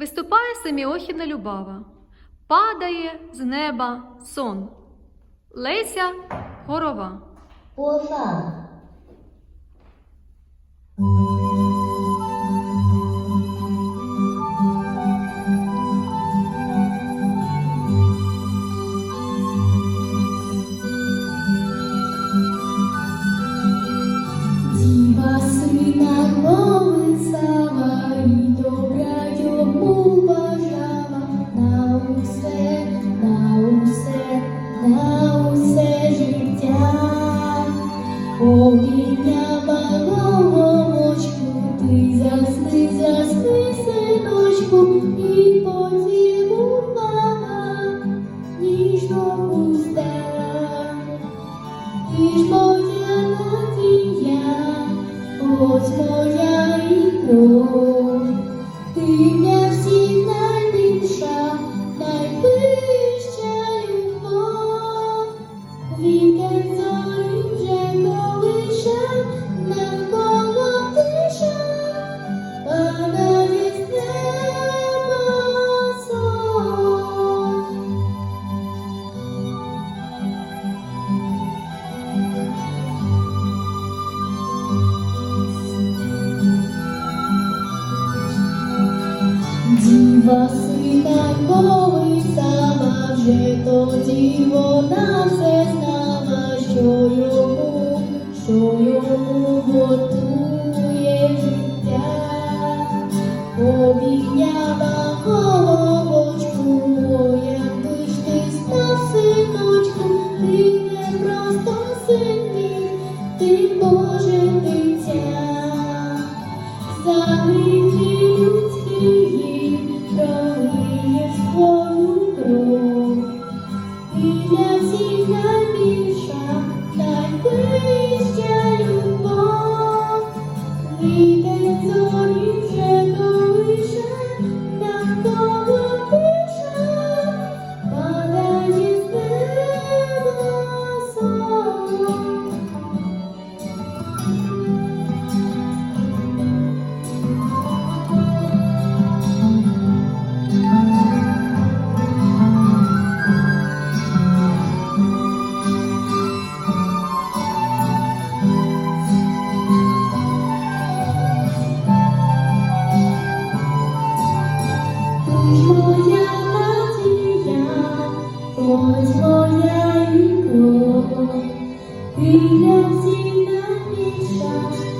Виступає Семіохіна Любава. Падає з неба сон. Леся Горова. Оса. Надія, ось моя і кров, ти для всіх найбільша, найвища любов, вітер зорі Засвітай коли сама вже тоді все знала, що йому, що йому готує життя, обігняла головочку моя, ти ти став синочку, ти не просто сильний, ти Боже дитя, за гріхи. Ось моя любов, ти для всіх найбільша.